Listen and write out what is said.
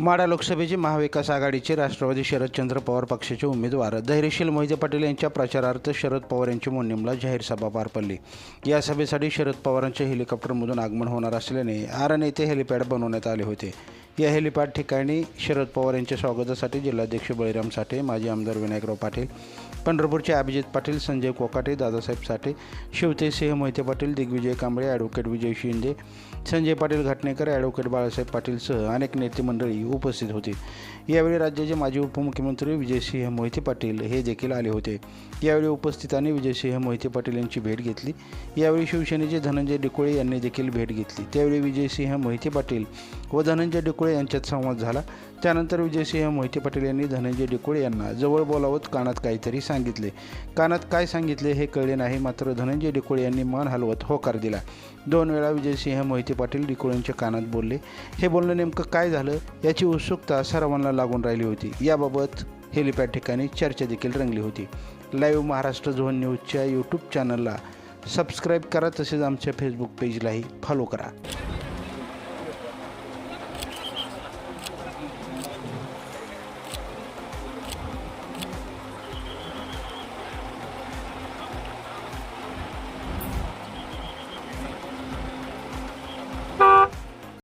माडा लोकसभेचे महाविकास आघाडीचे राष्ट्रवादी शरदचंद्र पवार पक्षाचे उमेदवार धैर्यशील मोहिते पाटील यांच्या प्रचारार्थ शरद पवार यांची मोडणीमला जाहीर सभा पार पडली. या सभेसाठी शरद पवारांच्या हेलिकॉप्टरमधून आगमन होणार असल्याने आरण येथे हेलिपॅड बनवण्यात आले होते. या हेलिपॅड ठिकाणी शरद पवार यांच्या स्वागतासाठी जिल्हाध्यक्ष बळीराम साठे माजी आमदार विनायकराव पाटील पंढरपूरचे अभिजित पाटील संजय कोकाटे दादासाहेब साठे शिवतेसिंह मोहिते पाटील दिग्विजय कांबळे ॲडव्होकेट विजय शिंदे संजय पाटील घाटणेकर ॲडव्होकेट बाळासाहेब पाटीलसह अनेक नेते मंडळी उपस्थित होती. यावेळी राज्याचे माजी उपमुख्यमंत्री विजयसिंह मोहिते पाटील हे देखील आले होते. यावेळी उपस्थितांनी विजयसिंह मोहिते पाटील यांची भेट घेतली. यावेळी शिवसेनेचे धनंजय डिकोळे यांनी देखील भेट घेतली. त्यावेळी विजयसिंह मोहिते पाटील व धनंजय डिकोळे यांच्यात संवाद झाला. त्यानंतर विजयसिंह मोहिते पाटील यांनी धनंजय डिकोळे यांना जवळ बोलावत कानात काहीतरी सांगितले. कानात काय सांगितले हे कळले नाही मात्र धनंजय डिकोळे यांनी मान हलवत होकार दिला. दोन वेळा विजयसिंह मोहिते पाटील डिकोळेंच्या कानात बोलले. हे बोलणं नेमकं काय झालं? याची उत्सुकता सर्वांना लागून राहिली होती. याबाबत हेलिपॅड ठिकाणी चर्चा देखील रंगली होती. लाईव्ह महाराष्ट्र झोन न्यूजच्या यूट्यूब चॅनलला सबस्क्राईब करा तसेच आमच्या फेसबुक पेजलाही फॉलो करा.